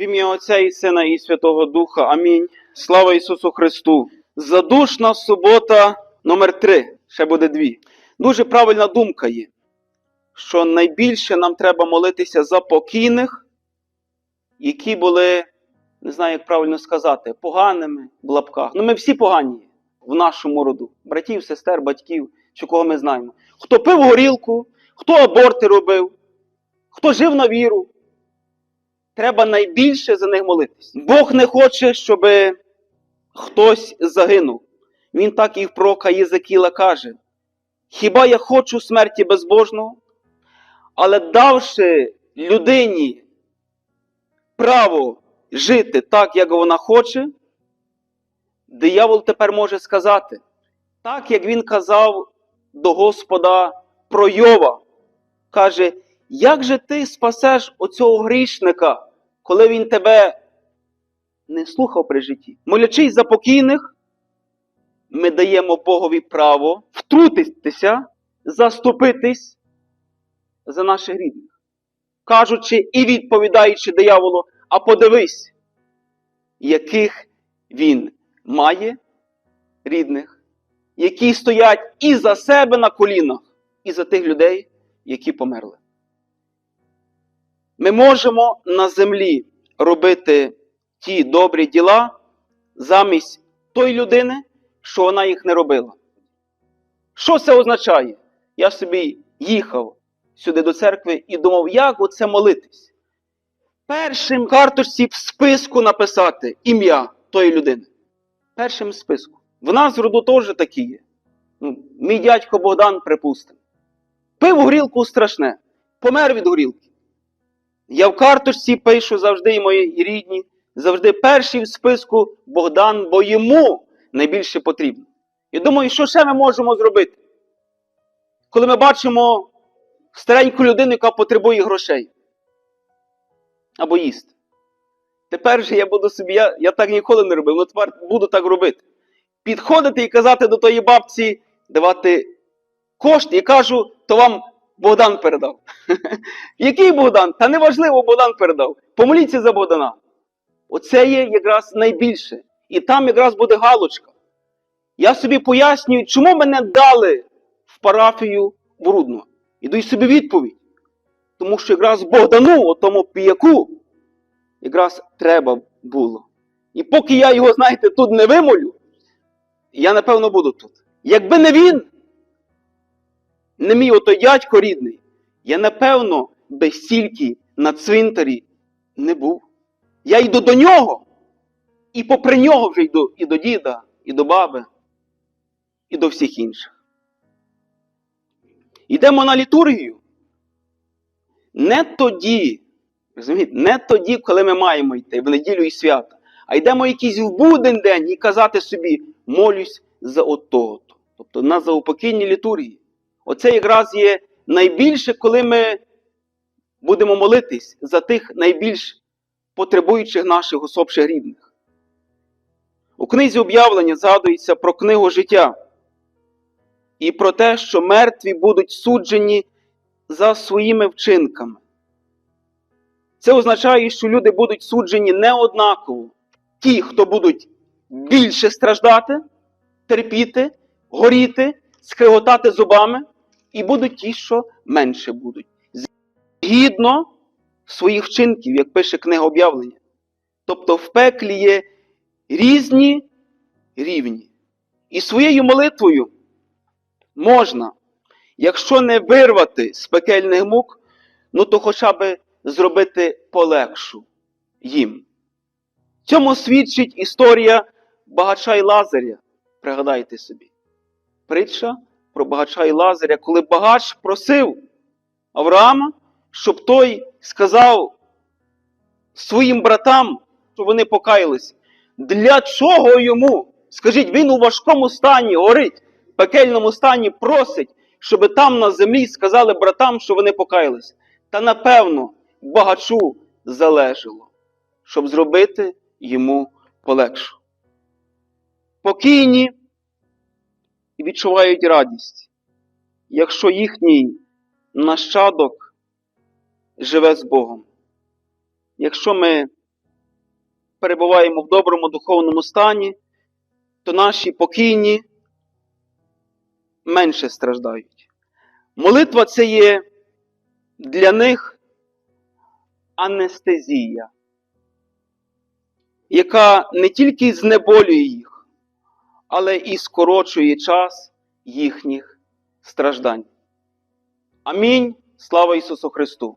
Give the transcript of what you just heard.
В ім'я Отця і Сина і Святого Духа. Амінь. Слава Ісусу Христу. Задушна субота номер 3 Ще буде дві. Дуже правильна думка є, що найбільше нам треба молитися за покійних, які були, не знаю, як правильно сказати, поганими в лапках. Ну, ми всі погані в нашому роду. Братів, сестер, батьків, чи кого ми знаємо. Хто пив горілку, хто аборти робив, хто жив на віру. Треба найбільше за них молитись. Бог не хоче, щоб хтось загинув. Він так і в пророка Єзекіла каже: Хіба я хочу смерті безбожного, але давши людині право жити так, як вона хоче, диявол тепер може сказати, так як він казав до Господа про Йова, каже, як же ти спасеш оцього грішника, коли він тебе не слухав при житті? Молячись за покійних, ми даємо Богові право втрутитися, заступитись за наших рідних, кажучи і відповідаючи дияволу, а подивись, яких він має рідних, які стоять і за себе на колінах, і за тих людей, які померли. Ми можемо на землі робити ті добрі діла замість тої людини, що вона їх не робила. Що це означає? Я собі їхав сюди до церкви і думав, як оце молитись. Першим карточці в списку написати ім'я тої людини. Першим списку. В нас в роду теж такі є. Ну, мій дядько Богдан, припустимо. Пив горілку страшне, помер від горілки. Я в карточці пишу завжди і мої рідні, завжди перший в списку Богдан, бо йому найбільше потрібно. І думаю, що ще ми можемо зробити? Коли ми бачимо стареньку людину, яка потребує грошей або їсти. Тепер же я буду собі, я, я так ніколи не робив, але тепер буду так робити. Підходити і казати до тої бабці, давати кошти, і кажу, то вам Богдан передав. Який Богдан? Та неважливо, Богдан передав. Помоліться за Богдана. Оце є якраз найбільше. І там якраз буде галочка. Я собі пояснюю, чому мене дали в парафію в Рудно. І даю собі відповідь. Тому що якраз Богдану, тому піяку, якраз треба було. І поки я його, знаєте, тут не вимолю, я напевно буду тут. Якби не він, не мій отой дядько рідний, я напевно би стільки на цвинтарі не був. Я йду до нього, і попри нього вже йду і до діда, і до баби, і до всіх інших. Йдемо на літургію. Не тоді, розумієте, не тоді, коли ми маємо йти в неділю і свята, а йдемо якийсь в буден день і казати собі, молюсь за отого. Тобто на заупокійній літургії. Оце якраз є найбільше, коли ми будемо молитись за тих найбільш потребуючих наших особших рідних. У книзі об'явлення згадується про книгу життя і про те, що мертві будуть суджені за своїми вчинками. Це означає, що люди будуть суджені не однаково. Ті, хто будуть більше страждати, терпіти, горіти, скриготати зубами, і будуть ті, що менше будуть. Згідно своїх вчинків, як пише книга об'явлення. Тобто в пеклі є різні рівні. І своєю молитвою можна, якщо не вирвати з пекельних мук, ну то хоча б зробити полегшу їм. Цьому свідчить історія багача і Лазаря. Пригадайте собі. Притча про багача і Лазаря, коли багач просив Авраама, щоб той сказав своїм братам, що вони покаялись. Для чого йому? Скажіть, він у важкому стані горить, в пекельному стані просить, щоб там на землі сказали братам, що вони покаялись. Та напевно багачу залежало, щоб зробити йому полегшу. Покійні і відчувають радість, якщо їхній нащадок живе з Богом. Якщо ми перебуваємо в доброму духовному стані, то наші покійні менше страждають. Молитва це є для них анестезія, яка не тільки знеболює їх, але і скорочує час їхніх страждань. Амінь. Слава Ісусу Христу!